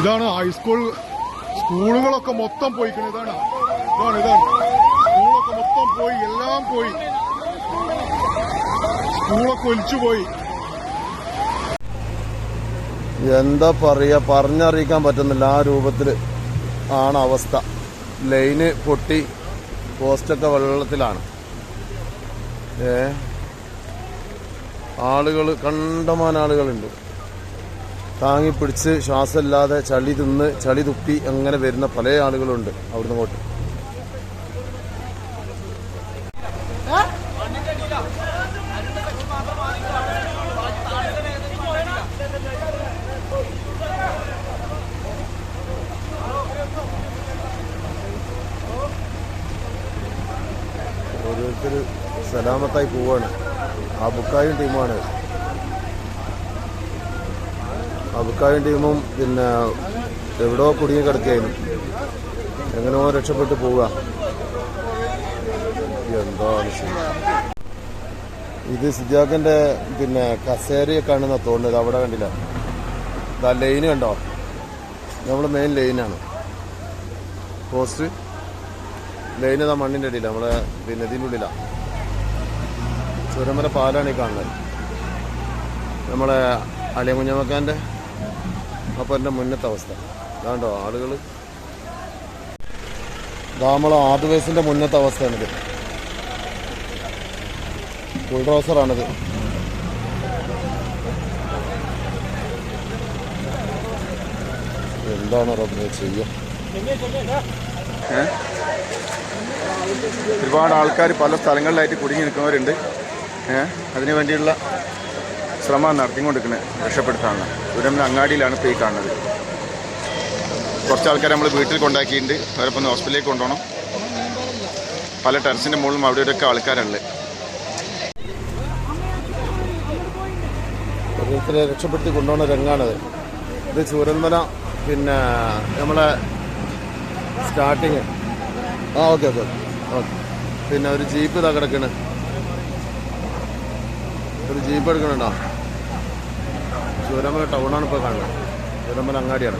ഇതാണ് ഹൈസ്കൂൾ സ്കൂളുകളൊക്കെ മൊത്തം പോയിക്കുന്നത് ഇതാണ്. ഇതാണ് ഇതാണ്. സ്കൂളൊക്കെ മൊത്തം പോയി എല്ലാം പോയി. സ്കൂളൊക്കെ ഒലിച്ചു പോയി. എന്താ പറയുക പറഞ്ഞറിയിക്കാൻ പറ്റുന്നില്ല. ആ രൂപത്തിൽ ആണ് അവസ്ഥ. ലൈന് പൊട്ടി പോസ്റ്റൊക്കെ വെള്ളത്തിലാണ്. ഏ? ആളുകൾ കണ്ടമാന ആളുകളുണ്ട്. താങ്ങി പിടിച്ച് ശ്വാസമില്ലാതെ ചളി തിന്ന് ചളി തുപ്പി അങ്ങനെ വരുന്ന പല ആളുകളുണ്ട് അവിടുന്ന് അങ്ങോട്ട് ഓരോരുത്തർ സലാമത്തായി പോവാണ്. ആ ബുക്കായും ടീമാണ് ആ ബുക്കായും ടീമും പിന്നെ എവിടോ കുടുങ്ങി കിടക്കുകയായിരുന്നു. എങ്ങനെയോ രക്ഷപ്പെട്ട് പോവുക. എന്താണ് ഇത് സിദ്ധാക്കന്റെ പിന്നെ കസേരയെ കാണുന്ന തോന്നുന്നത്. അവിടെ കണ്ടില്ല. ഇതാ ലൈന് കണ്ടോ? നമ്മൾ മെയിൻ ലൈനാണ് പോസ്റ്റ് ലൈൻ ഇതാ മണ്ണിന്റെ അടിയില്ല നമ്മളെ പിന്നെ ഇതിന്റെ ഉള്ളിലാണ് ചുരമല പാലാണ് ഈ കാണുന്നത്. നമ്മളെ കുഞ്ഞമ്മക്കാന്റെ അപ്പോൾ എന്റെ മുന്നത്തെ അവസ്ഥ. കണ്ടോ ആളുകൾ നമ്മളെ ആദിവേസിന്റെ മുന്നത്തെ അവസ്ഥയാണിത്. ബുൾഡോസറാണിത്. എന്താണ് റബ്ബെ ചെയ്യുക ഒരുപാട് ആൾക്കാർ പല സ്ഥലങ്ങളിലായിട്ട് കുടുങ്ങി നിൽക്കുന്നവരുണ്ട്. ഏഹ് അതിനു വേണ്ടിയുള്ള ശ്രമം നടത്തിക്കൊണ്ടിരിക്കുന്നത് രക്ഷപ്പെടുത്താനുള്ള. ദുരന്തം അങ്ങാടിയിലാണ് ഇപ്പോൾ ഈ കാണുന്നത്. കുറച്ച് ആൾക്കാർ നമ്മൾ വീട്ടിൽ കൊണ്ടാക്കിയിട്ടുണ്ട്. അവരപ്പം ഹോസ്പിറ്റലിലേക്ക് കൊണ്ടുപോകണം. പല ടെറസിന്റെ മുകളിലും അവിടെ ഇവിടെയൊക്കെ ഓരോരുത്തരെ രക്ഷപ്പെടുത്തി കൊണ്ടുപോകുന്ന രംഗാണത്. ഇത് ചൂരന്മല പിന്നെ നമ്മളെ സ്റ്റാർട്ടിങ് ആ ഓക്കെ ഓക്കെ ഓക്കെ പിന്നെ ഒരു ജീപ്പ് ഇതാ കിടക്കണ് ഒരു ജീപ്പ് എടുക്കണുണ്ടോ? ചൂരന്മല ടൗണാണ് ഇപ്പോൾ കാണുന്നത്. ചൂരന്മല അങ്ങാടിയാണ്.